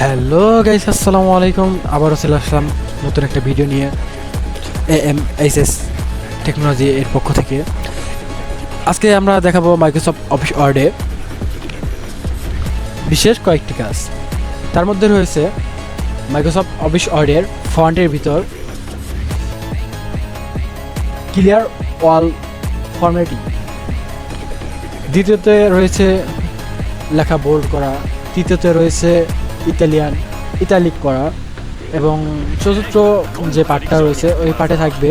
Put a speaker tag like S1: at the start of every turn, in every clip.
S1: Hello guys আসসালামু আলাইকুম। আবারও চলে আসলাম নতুন একটা ভিডিও নিয়ে A M H S technology এর পক্ষ থেকে। আজকে আমরা দেখাবো মাইক্রোসফট অফিস ওয়ার্ডে বিশেষ কয়েকটি কাজ। তার মধ্যে রয়েছে মাইক্রোসফট অফিস ওয়ার্ডের ফন্টের ভিতর ক্লিয়ার ওয়াল ফরম্যাটিং দ্বিতীয়তে রয়েছে লেখা বোল্ড করা। তৃতীয়তে রয়েছে ইতালিয়ান, ইতালিক করা এবং চতুর্থ যে পার্টটা রয়েছে, ওই পার্টে থাকবে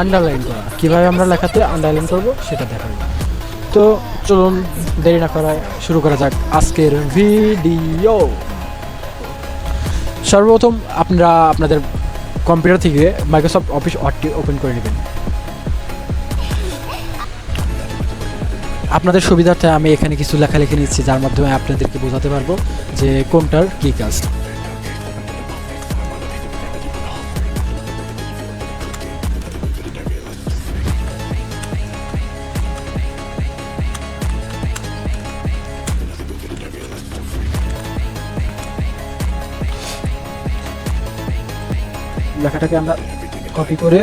S1: আন্ডারলাইন করা। কীভাবে আমরা লেখাতে আন্ডারলাইন করব সেটা দেখাবো। তো চলুন দেরি না করায় শুরু করা যাক আজকের ভিডিও সর্বপ্রথম আপনারা আপনাদের কম্পিউটার থেকে মাইক্রোসফট অফিস ওয়ার্ডটি ওপেন করে নেবেন। আপনাদের সুবিধার্থে আমি এখানে কিছু লেখালেখি নিচ্ছি, যার মাধ্যমে আপনাদেরকে বোঝাতে পারব যে কোনটার কী কাজ। লেখাটাকে আমরা কপি করে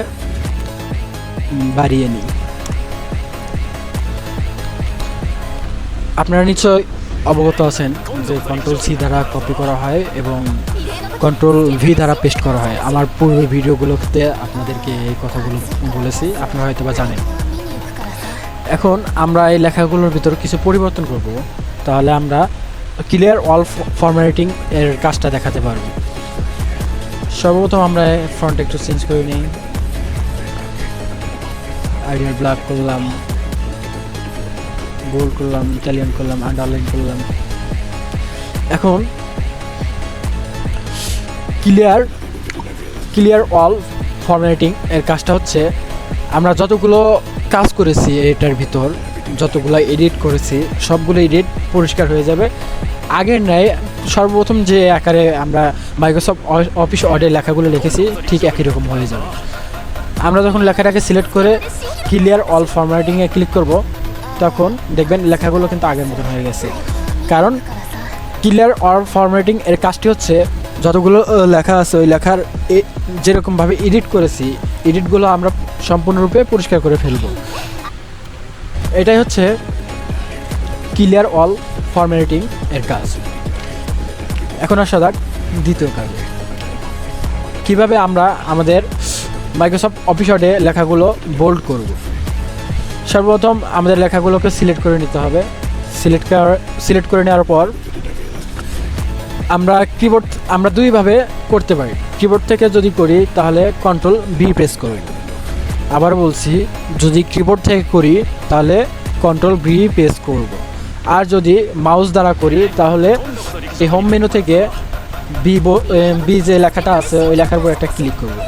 S1: বাড়িয়ে নিই। আপনারা নিশ্চয় অবগত আছেন যে কন্ট্রোল সি দ্বারা কপি করা হয় এবং কন্ট্রোল ভি দ্বারা পেস্ট করা হয়। আমার পূর্বের ভিডিওগুলোতে আপনাদেরকে এই কথাগুলো বলেছি, আপনারা হয়তো বা জানেন। এখন আমরা এই লেখাগুলোর ভিতর কিছু পরিবর্তন করব। তাহলে আমরা ক্লিয়ার অল ফরম্যাটিং এর কাজটা দেখাতে পারব। সর্বপ্রথম আমরা ফ্রন্ট একটু চেঞ্জ করে নিই। আইডিয়াল ব্ল্যাক করলাম। বোল্ড করলাম ইটালিয়ান করলাম আন্ডারলাইন করলাম। এখন ক্লিয়ার ক্লিয়ার অল ফরম্যাটিং এর কাজটা হচ্ছে, আমরা যতগুলো কাজ করেছি এটার ভিতর, যতগুলো এডিট করেছি, সবগুলো এডিট পরিষ্কার হয়ে যাবে। আগের ন্যায় সর্বপ্রথম যে আকারে আমরা মাইক্রোসফট অফিস অর্ডে লেখাগুলো লিখেছি, ঠিক একই রকম হয়ে যাবে। আমরা যখন লেখাটাকে সিলেক্ট করে ক্লিয়ার অল ফরম্যাটিংয়ে ক্লিক করব তখন দেখবেন লেখাগুলো কিন্তু আগের মতন হয়ে গেছে। কারণ ক্লিয়ার অল ফরম্যাটিং এর কাজটি হচ্ছে যতগুলো লেখা আছে, ওই লেখার যেরকমভাবে এডিট করেছি এডিটগুলো আমরা সম্পূর্ণরূপে পরিষ্কার করে ফেলব। এটাই হচ্ছে ক্লিয়ার অল ফরম্যাটিং এর কাজ। এখন আসা যাক দ্বিতীয় কাজ। কীভাবে আমরা আমাদের মাইক্রোসফট অফিস ওয়ার্ডে লেখাগুলো বোল্ড করব? সর্বপ্রথম আমাদের লেখাগুলোকে সিলেক্ট করে নিতে হবে। সিলেক্ট সিলেক্ট করে নেওয়ার পর আমরা কিবোর্ড আমরা দুইভাবে করতে পারি। কিবোর্ড থেকে যদি করি, তাহলে কন্ট্রোল বি প্রেস করব। আবার বলছি, যদি কিবোর্ড থেকে করি, তাহলে কন্ট্রোল বি প্রেস করব। আর যদি মাউস দ্বারা করি, তাহলে এই হোম মেনু থেকে বি বি যে লেখাটা আছে, ওই লেখার উপর একটা ক্লিক করব।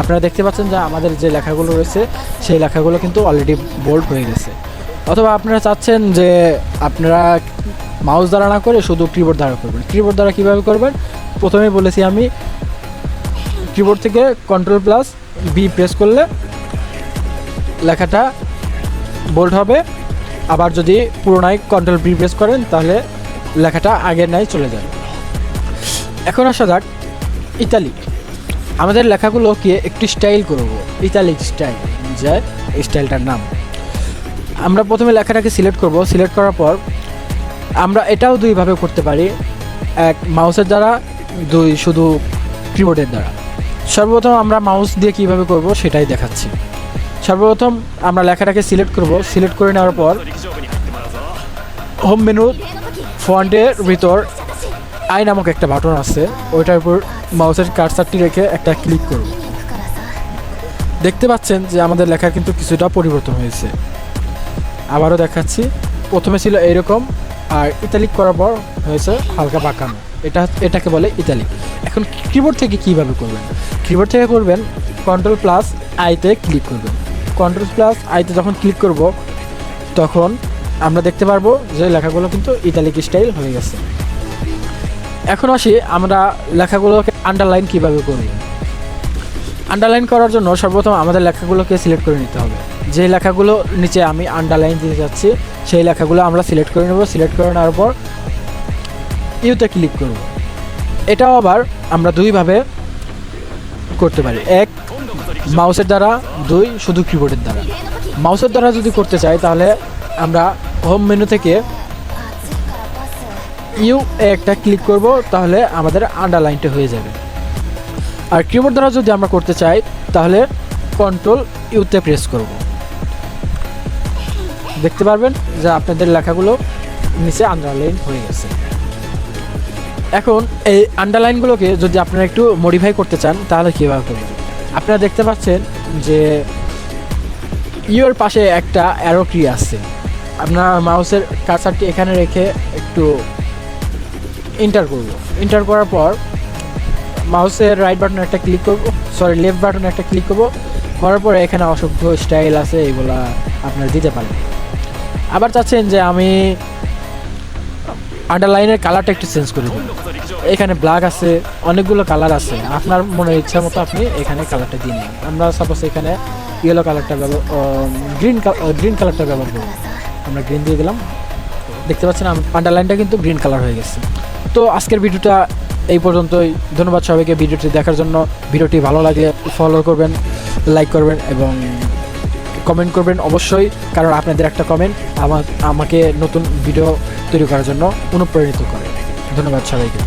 S1: আপনারা দেখতে পাচ্ছেন যে আমাদের যে লেখাগুলো রয়েছে, সেই লেখাগুলো কিন্তু অলরেডি বোল্ড হয়ে গেছে। অথবা আপনারা চাচ্ছেন যে আপনারা মাউস দ্বারা না করে শুধু কিবোর্ড দ্বারা করবেন। কিবোর্ড দ্বারা কীভাবে করবেন? প্রথমেই বলেছি আমি কিবোর্ড থেকে কন্ট্রোল প্লাস বি প্রেস করলে লেখাটা বোল্ড হবে। আবার যদি পুরোনায় কন্ট্রোল বি প্রেস করেন, তাহলে লেখাটা আগের নাই চলে যাবে। এখন আসা যাক ইতালিক আমাদের লেখাগুলোকে একটু স্টাইল করব, ইতালিক স্টাইল, যে স্টাইলটার নাম। আমরা প্রথমে লেখাটাকে সিলেক্ট করব, সিলেক্ট করার পর আমরা এটাও দুইভাবে করতে পারি। এক, মাউসের দ্বারা, দুই, শুধু কিবোর্ডের দ্বারা। সর্বপ্রথম আমরা মাউস দিয়ে কীভাবে করব সেটাই দেখাচ্ছি। সর্বপ্রথম আমরা লেখাটাকে সিলেক্ট করব, সিলেক্ট করে নেওয়ার পর হোম মেনু ফন্টের ভিতর আই নামক একটা বাটন আছে, ওইটার উপর মাউসের কার্সারটি রেখে একটা ক্লিক করব দেখতে পাচ্ছেন যে আমাদের লেখা কিন্তু কিছুটা পরিবর্তন হয়েছে। আবারও দেখাচ্ছি, প্রথমে ছিল এইরকম, আর ইতালিক করার পর হয়েছে হালকা বাঁকানো এটা এটাকে বলে ইতালিক। এখন কিবোর্ড থেকে কীভাবে করবেন? কিবোর্ড থেকে করবেন কন্ট্রোল প্লাস আইতে ক্লিক করবেন। কন্ট্রোল প্লাস আইতে যখন ক্লিক করব, তখন আমরা দেখতে পারব যে লেখাগুলো কিন্তু ইতালিক স্টাইল হয়ে গেছে। এখন আসি আমরা লেখাগুলোকে আন্ডারলাইন কীভাবে করি? আন্ডারলাইন করার জন্য সর্বপ্রথম আমাদের লেখাগুলোকে সিলেক্ট করে নিতে হবে। যে লেখাগুলো নিচে আমি আন্ডারলাইন দিতে যাচ্ছি, সেই লেখাগুলো আমরা সিলেক্ট করে নেব। সিলেক্ট করে নেওয়ার পর ইউতে ক্লিক করব। এটাও আবার আমরা দুইভাবে করতে পারি। এক মাউসের দ্বারা, দুই, শুধু কিবোর্ডের দ্বারা। মাউসের দ্বারা যদি করতে চাই, তাহলে আমরা হোম মেনু থেকে ইউ একটা ক্লিক করব, তাহলে আমাদের আন্ডারলাইনটা হয়ে যাবে। আর কিবোর্ড দ্বারা যদি আমরা করতে চাই, তাহলে কন্ট্রোল ইউতে প্রেস করব। দেখতে পারবেন যে আপনাদের লেখাগুলো নিচে আন্ডারলাইন হয়ে গেছে। এখন এই আন্ডারলাইনগুলোকে যদি আপনারা একটু মডিফাই করতে চান, তাহলে কীভাবে করবেন? আপনারা দেখতে পাচ্ছেন যে ইউর পাশে একটা অ্যারো কি আছে। আপনার মাউসের কার্সারটি এখানে রেখে একটু এন্টার করব। এন্টার করার পর মাউসের রাইট বাটনে একটা ক্লিক করব সরি লেফট বাটনে একটা ক্লিক করব। করার পরে এখানে অসংখ্য স্টাইল আছে, এগুলা আপনারা দিতে পারেন। আবার চাচ্ছেন যে আমি আন্ডারলাইনের কালারটা একটু চেঞ্জ করে দেবো এখানে ব্ল্যাক আছে, অনেকগুলো কালার আছে। আপনার মনে ইচ্ছা মতো আপনি এখানে কালারটা দিয়ে নিন। আমরা সাপোজ এখানে ইয়েলো কালারটা ব্যবহার গ্রিন গ্রিন কালারটা ব্যবহার করব। আমরা গ্রিন দিয়ে দিলাম। দেখতে পাচ্ছেন আন্ডারলাইনটা কিন্তু গ্রিন কালার হয়ে গেছে। তো আজকের ভিডিওটা এই পর্যন্তই। ধন্যবাদ সবাইকে ভিডিওটি দেখার জন্য। ভিডিওটি ভালো লাগলে ফলো করবেন লাইক করবেন এবং কমেন্ট করবেন অবশ্যই, কারণ আপনাদের একটা কমেন্ট আমার, আমাকে নতুন ভিডিও তৈরি করার জন্য অনুপ্রাণিত করে। ধন্যবাদ সবাইকে।